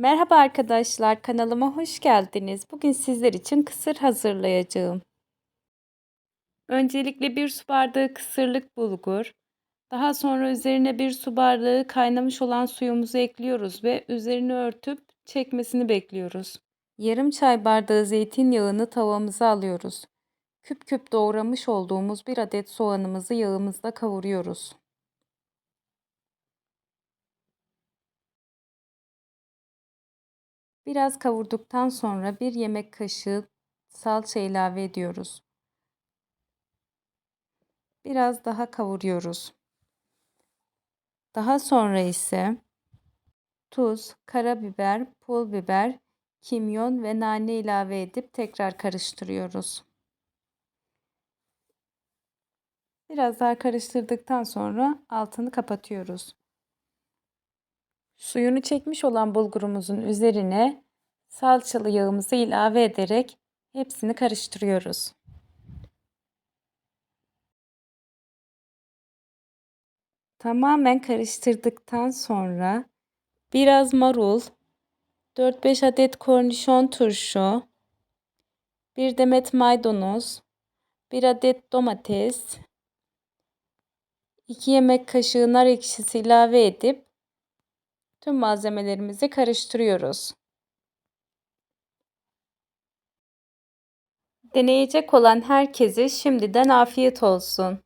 Merhaba arkadaşlar, kanalıma hoş geldiniz. Bugün sizler için kısır hazırlayacağım. Öncelikle bir su bardağı kısırlık bulgur. Daha sonra üzerine bir su bardağı kaynamış olan suyumuzu ekliyoruz ve üzerini örtüp çekmesini bekliyoruz. Yarım çay bardağı zeytinyağını tavamıza alıyoruz. Küp küp doğramış olduğumuz bir adet soğanımızı yağımızda kavuruyoruz. Biraz kavurduktan sonra bir yemek kaşığı salça ilave ediyoruz. Biraz daha kavuruyoruz. Daha sonra ise tuz, karabiber, pul biber, kimyon ve nane ilave edip tekrar karıştırıyoruz. Biraz daha karıştırdıktan sonra altını kapatıyoruz. Suyunu çekmiş olan bulgurumuzun üzerine salçalı yağımızı ilave ederek hepsini karıştırıyoruz. Tamamen karıştırdıktan sonra biraz marul, 4-5 adet kornişon turşu, bir demet maydanoz, bir adet domates, 2 yemek kaşığı nar ekşisi ilave edip tüm malzemelerimizi karıştırıyoruz. Deneyecek olan herkese şimdiden afiyet olsun.